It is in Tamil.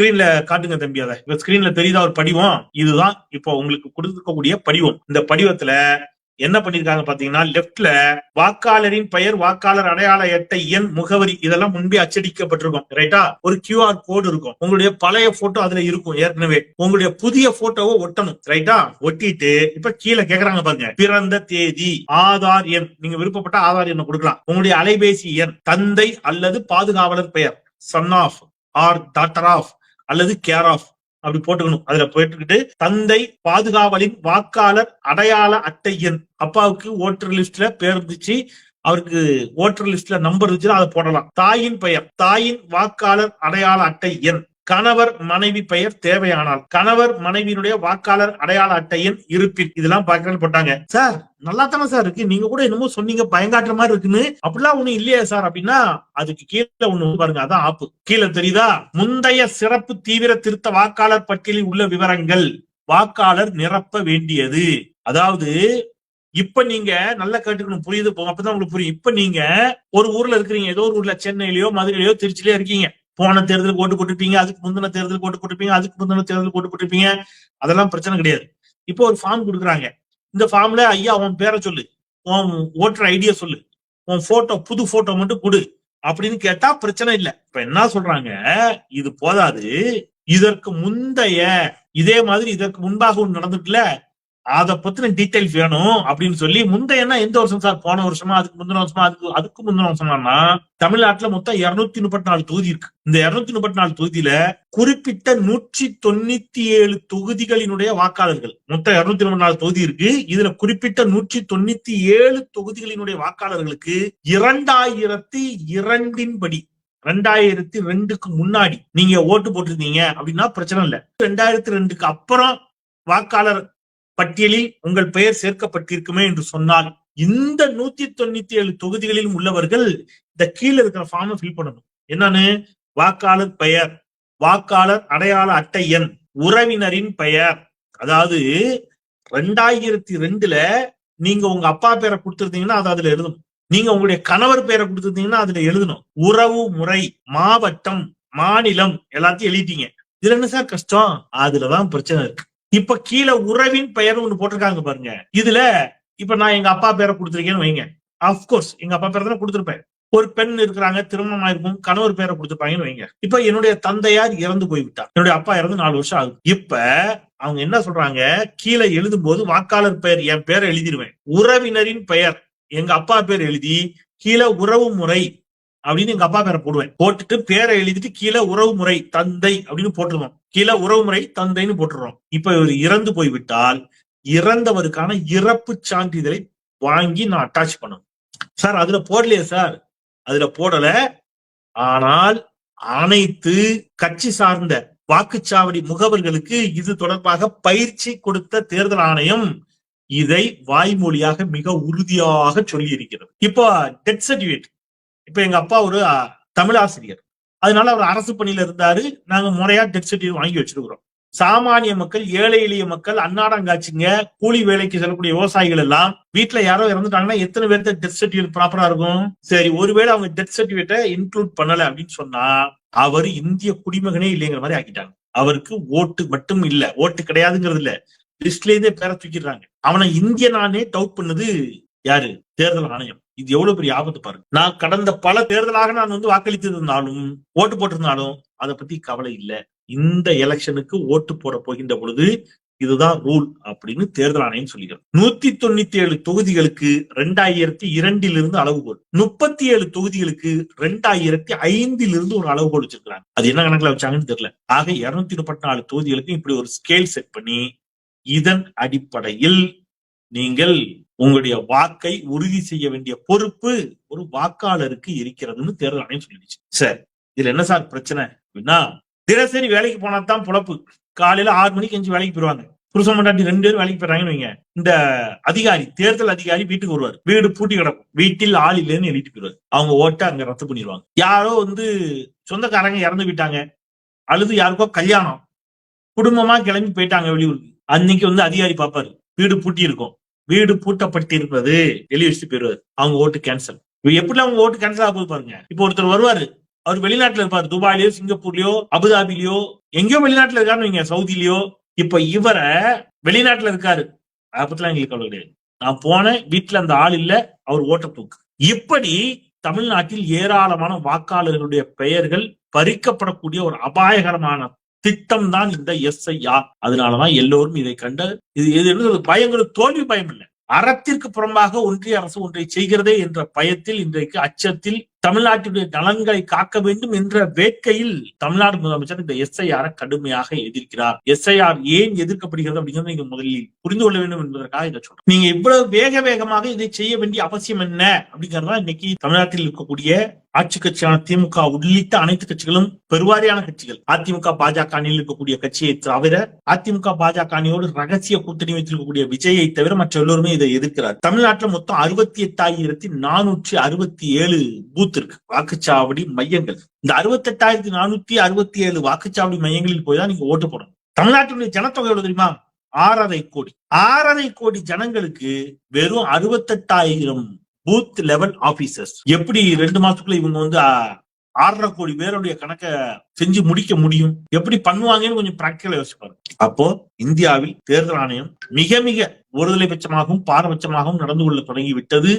ஸ்கிரீன்ல காட்டுங்க தம்பி அதை. இப்ப ஸ்கிரீன்ல தெரியுதா? ஒரு படிவம். இதுதான் இப்போ உங்களுக்கு கொடுத்துருக்கக்கூடிய படிவம். இந்த படிவத்துல என்ன பண்ணிருக்காங்க பாத்தீங்கன்னா லெப்ட்ல வாக்காளரின் பெயர் வாக்காளர் அடையாள எட்டை எண் முகவரி இதெல்லாம் முன்பே அச்சடிக்கப்பட்டிருக்கும். ரைட்டா ஒரு கியூஆர் கோடு இருக்கும். உங்களுடைய பழைய போட்டோ அதுல இருக்கும் ஏற்கனவே. உங்களுடைய புதிய போட்டோவை ஒட்டணும். ரைட்டா ஒட்டிட்டு இப்ப கீழே கேக்குறாங்க பாருங்க. பிறந்த தேதி ஆதார் எண். நீங்க விருப்பப்பட்ட ஆதார் எண்ணை கொடுக்கலாம். உங்களுடைய அலைபேசி எண் தந்தை அல்லது பாதுகாவலர் பெயர். Son of or daughter of அல்லது கேர் ஆஃப் அப்படி போட்டுக்கணும். அதுல போயிட்டுக்கிட்டு தந்தை பாதுகாவலின் வாக்காளர் அடையாள அட்டை எண். அப்பாவுக்கு ஓட்டர் லிஸ்ட்ல பேர் இருந்துச்சு. அவருக்கு ஓட்டர் லிஸ்ட்ல நம்பர் இருந்துச்சுன்னா அதை போடலாம். தாயின் பெயர் தாயின் வாக்காளர் அடையாள அட்டை எண். கணவர் மனைவி பெயர் தேவையானால். கணவர் மனைவியினுடைய வாக்காளர் அடையாள அட்டையின் இருப்பின் இதெல்லாம் பார்க்கறது போட்டாங்க. சார் நல்லா தானே சார் இருக்கு. நீங்க கூட என்னமோ சொன்னீங்க பயங்காட்டுற மாதிரி இருக்குன்னு. அப்படிலாம் ஒண்ணும் இல்லையா சார். அப்படின்னா அதுக்கு கீழே ஒண்ணு பாருங்க அதான் ஆப்பு. கீழே தெரியுதா? முந்தைய சிறப்பு தீவிர திருத்த வாக்காளர் பட்டியலில் உள்ள விவரங்கள். வாக்காளர் நிரப்ப வேண்டியது. அதாவது இப்ப நீங்க நல்லா கேட்டுக்கணும். புரியுது? அப்பதான் உங்களுக்கு புரியும். இப்ப நீங்க ஒரு ஊர்ல இருக்கிறீங்க. ஏதோ ஒரு ஊர்ல சென்னையிலயோ மதுரையிலயோ திருச்சிலயோ இருக்கீங்க. போன தேர்தலுக்கு ஓட்டு போட்டிருப்பீங்க அதுக்கு முந்தின தேர்தலுக்கு ஓட்டு போட்டிருப்பீங்க அதுக்கு முந்தின தேர்தலுக்கு ஓட்டு போட்டிருப்பீங்க. அதெல்லாம் பிரச்சனை கிடையாது. இப்போ ஒரு ஃபார்ம் கொடுக்குறாங்க. இந்த ஃபார்ம்ல ஐயா உன் பேரை சொல்லு. உன் ஓட்டர் ஐடியா சொல்லு. உன் போட்டோ புது போட்டோ மட்டும் கொடு. அப்படின்னு கேட்டா பிரச்சனை இல்லை. இப்ப என்ன சொல்றாங்க? இது போதாது. இதற்கு முந்தைய இதே மாதிரி இதற்கு முன்பாக ஒண்ணு நடந்துட்டுல அத பத்தின டீட்டெயில்ஸ் வேணும் அப்படின்னு சொல்லி முந்தையனா எந்த வருஷம் சார்? போன வருஷமா அதுக்கு முந்தின வருஷமா அதுக்கு அதுக்கு முந்தின வருஷமானா தமிழ்நாட்டுல மொத்தம் இருநூத்தி முப்பத்தி நாலு தொகுதி இருக்கு. இந்த இருநூத்தி முப்பத்தி நாலு தொகுதியில குறிப்பிட்ட நூற்றி தொண்ணூத்தி ஏழு தொகுதிகளினுடைய வாக்காளர்கள் மொத்தம் இருநூத்தி முப்பத்தி நாலு தொகுதி இருக்கு. இதுல குறிப்பிட்ட நூற்றி தொண்ணூத்தி ஏழு தொகுதிகளினுடைய வாக்காளர்களுக்கு இரண்டாயிரத்தி இரண்டின் படி ரெண்டாயிரத்தி ரெண்டுக்கு முன்னாடி நீங்க ஓட்டு போட்டிருந்தீங்க அப்படின்னா பிரச்சனை இல்ல. ரெண்டாயிரத்தி ரெண்டுக்கு அப்புறம் வாக்காளர் பட்டியலில் உங்கள் பெயர் சேர்க்கப்பட்டிருக்குமே என்று சொன்னால் இந்த நூத்தி தொண்ணூத்தி ஏழு தொகுதிகளிலும் உள்ளவர்கள் இந்த கீழே இருக்கிற ஃபார்மை ஃபில் பண்ணணும். என்னன்னு? வாக்காளர் பெயர். வாக்காளர் அடையாள அட்டை எண். உறவினரின் பெயர். அதாவது ரெண்டாயிரத்தி ரெண்டுல நீங்க உங்க அப்பா பேரை கொடுத்திருந்தீங்கன்னா அது அதுல எழுதணும். நீங்க உங்களுடைய கணவர் பேரை கொடுத்திருந்தீங்கன்னா அதுல எழுதணும். உறவு முறை மாவட்டம் மாநிலம் எல்லாத்தையும் எழுதிட்டீங்க. இதுல என்ன சார் கஷ்டம்? அதுலதான் பிரச்சனை இருக்கு. இப்ப கீழே உறவின் பெயர் ஒண்ணு போட்டிருக்காங்க பாருங்க. இதுல இப்ப நான் எங்க அப்பா பேரை கொடுத்துருக்கேன்னு வைங்க. அப்கோர்ஸ் எங்க அப்பா பேரை தானே கொடுத்துருப்பேன். ஒரு பெண் இருக்கிறாங்க திருமணம் ஆயிருக்கும் கணவர் பேரை கொடுத்துருப்பாங்கன்னு வைங்க. இப்ப என்னுடைய தந்தையார் இறந்து போய்விட்டார். என்னுடைய அப்பா இறந்து நாலு வருஷம் ஆகுது. இப்ப அவங்க என்ன சொல்றாங்க? கீழே எழுதும் போது வாக்காளர் பெயர் என் பேரை எழுதிடுவேன் உறவினரின் பெயர் எங்க அப்பா பேர் எழுதி கீழே உறவு முறை அப்படின்னு எங்க அப்பா பேரை போடுவேன். போட்டுட்டு பேரை எழுதிட்டு கீழே உறவு முறை தந்தை அப்படின்னு போட்டுருவோம். கீழே உறவு முறை தந்தைன்னு போட்டுருவோம். இப்ப இவர் இறந்து போய்விட்டால் இறந்தவருக்கான இறப்பு சான்றிதழை வாங்கி நான் அட்டாச் பண்ணணும். சார் அதுல போடலையே சார். அதுல போடல. ஆனால் அனைத்து கட்சி சார்ந்த வாக்குச்சாவடி முகவர்களுக்கு இது தொடர்பாக பயிற்சி கொடுத்த தேர்தல் ஆணையம் இதை வாய்மொழியாக மிக உறுதியாக சொல்லி இருக்கிறது இப்போ டெத் சர்டிபிகேட் இப்ப எங்க அப்பா ஒரு தமிழாசிரியர் தமிழ் ஆசிரியர். அதனால அவர் அரசு பணியில இருந்தாரு. நாங்க முறையா டெத் சர்டிபிகேட் வாங்கி வச்சிருக்கிறோம். சாமானிய மக்கள் ஏழை எளிய மக்கள் அன்னாடங்காட்சிங்க கூலி வேலைக்கு செல்லக்கூடிய விவசாயிகள் எல்லாம் வீட்டுல யாரோ இறந்துட்டாங்கன்னா எத்தனை பேர்த்த டெத் சர்டிபிகேட் ப்ராப்பரா இருக்கும்? சரி ஒருவேளை அவங்க டெத் சர்டிபிகேட்டை இன்க்ளூட் பண்ணல அப்படின்னு சொன்னா அவர் இந்திய குடிமகனே இல்லைங்கிற மாதிரி ஆக்கிட்டாங்க. அவருக்கு ஓட்டு மட்டும் இல்ல ஓட்டு கிடையாதுங்கிறது இல்ல. லிஸ்ட்ல இருந்தே பேரை தூக்கிடுறாங்க. அவனை இந்தியனானே டவுட் பண்ணது யாரு? தேர்தல் ஆணையம். இது எவ்வளவு பெரிய ஆபத்து பாருங்க. நான் கடந்த பல தேர்தலாக நான் வந்து வாக்களித்திருந்தாலும் ஓட்டு போட்டிருந்தாலும் அதை பத்தி கவலை இல்லை. இந்த எலெக்ஷனுக்கு ஓட்டு போட போகின்ற பொழுது இதுதான் ரூல் அப்படின்னு தேர்தல் ஆணையம் சொல்லிக்கிறது. நூத்தி தொண்ணூத்தி ஏழு தொகுதிகளுக்கு ரெண்டாயிரத்தி இரண்டிலிருந்து அளவுகோல். முப்பத்தி ஏழு தொகுதிகளுக்கு ரெண்டாயிரத்தி ஐந்திலிருந்து ஒரு அளவுகோல் வச்சிருக்கிறாங்க. அது என்ன கணக்குல வச்சாங்கன்னு தெரியல. ஆக இருநூத்தி முப்பத்தி நாலு தொகுதிகளுக்கு இப்படி ஒரு ஸ்கேல் செட் பண்ணி இதன் அடிப்படையில் நீங்கள் உங்களுடைய வாக்கை உறுதி செய்ய வேண்டிய பொறுப்பு ஒரு வாக்காளருக்கு இருக்கிறதுன்னு தேர்தல் ஆணையம் சொல்லிடுச்சு. சரி இதுல என்ன சார் பிரச்சனை? அப்படின்னா தினசரி வேலைக்கு போனா தான் பொழப்பு. காலையில ஆறு மணிக்கு அஞ்சு வேலைக்கு போயிருவாங்க. புருஷன் மண்டாட்டி ரெண்டு பேரும் வேலைக்கு போயிறாங்கன்னு வைங்க. இந்த அதிகாரி தேர்தல் அதிகாரி வீட்டுக்கு வருவார். வீடு பூட்டி கிடக்கும். வீட்டில் ஆள் இல்லைன்னு எழுதிட்டு போயிருவாரு அவங்க ஓட்ட அங்க ரத்து பண்ணிடுவாங்க. யாரோ வந்து சொந்தக்காரங்க இறந்து விட்டாங்க அழுது யாருக்கோ கல்யாணம். குடும்பமா கிளம்பி போயிட்டாங்க வெளியூருக்கு. அன்னைக்கு வந்து அதிகாரி பார்ப்பாரு. வீடு பூட்டி இருக்கும் வீடு பூட்டப்பட்டிருப்பது. எழுதி பெறுவது அவங்க ஓட்டு கேன்சல் எப்படி அவங்க ஓட்டு கேன்சல் ஆக பாருங்க. இப்போ ஒருத்தர் வருவாரு. அவர் வெளிநாட்டுல இருப்பார். துபாயிலயோ சிங்கப்பூர்லயோ அபுதாபிலயோ எங்கேயோ வெளிநாட்டுல இருக்காருன்னு வைங்க. சவுதிலயோ. இப்ப இவரை வெளிநாட்டுல இருக்காரு. அதை பத்திலாம் எங்களுக்கு அவ்வளவு கிடையாது. நான் போனேன். வீட்டுல அந்த ஆள் இல்ல. அவர் ஓட்ட தூக்கு இப்படி தமிழ்நாட்டில் ஏராளமான வாக்காளர்களுடைய பெயர்கள் பறிக்கப்படக்கூடிய ஒரு அபாயகரமான திட்டம் தான் இந்த எஸ்ஐயா அதனாலதான் எல்லோரும் இதை கண்டு இது இது பயங்கர பயங்களுக்கு தோல்வி பயம் இல்லை. அறத்திற்கு புறம்பாக ஒன்றிய அரசு ஒன்றை செய்கிறதே என்ற பயத்தில் இன்றைக்கு அச்சத்தில் தமிழ்நாட்டினுடைய நலன்களை காக்க வேண்டும் என்ற வேட்கையில் தமிழ்நாடு முதலமைச்சர் இந்த எஸ்ஐஆர் கடுமையாக எதிர்க்கிறார். எஸ்ஐஆர் ஏன் எதிர்க்கப்படுகிறது அப்படிங்கிறத நீங்க முதலில் புரிந்து கொள்ள வேண்டும் என்பதற்காக இதை சொல்றேன் நீங்க இவ்வளவு வேக வேகமாக இதை செய்ய வேண்டிய அவசியம் என்ன அப்படிங்கறதா இன்னைக்கு தமிழ்நாட்டில் இருக்கக்கூடிய ஆட்சி கட்சியான திமுக உள்ளிட்ட அனைத்து கட்சிகளும் பெருவாரியான கட்சிகள். அதிமுக பாஜக அணியில் இருக்கக்கூடிய கட்சியை தவிர அதிமுக பாஜக அணியோடு ரகசிய கூட்டணி வைத்திருக்கக்கூடிய விஜயை தவிர மற்ற எல்லோருமே இதை எதிர்க்கிறார். தமிழ்நாட்டில் மொத்தம் அறுபத்தி எட்டாயிரத்தி நானூற்றி அறுபத்தி ஏழு பூத் இருக்கு வாக்குச்சாவடி மையங்கள். இந்த அறுபத்தி எட்டாயிரத்தி நானூத்தி அறுபத்தி ஏழு வாக்குச்சாவடி மையங்களில் போய் தான் நீங்க ஓட்டு போடணும். தமிழ்நாட்டினுடைய ஜனத்தொகை எவ்வளவு தெரியுமா? ஆறரை கோடி. ஆறரை கோடி ஜனங்களுக்கு வெறும் அறுபத்தெட்டாயிரம் பூத் லெவல் ஆபீசர்ஸ் எப்படி ரெண்டு மாசத்துக்குள்ள இவங்க வந்து ஆறரை கோடி பேருடைய கணக்கை செஞ்சு முடிக்க முடியும்? எப்படி பண்ணுவாங்கன்னு கொஞ்சம் பிராக்டிகலா யோசிப்பாரு அப்போ இந்தியாவில் தேர்தல் ஆணையம் மிக மிக ஒருதலை பட்சமாகவும் பாரபட்சமாகவும் நடந்து கொள்ள தொடங்கி விட்டது.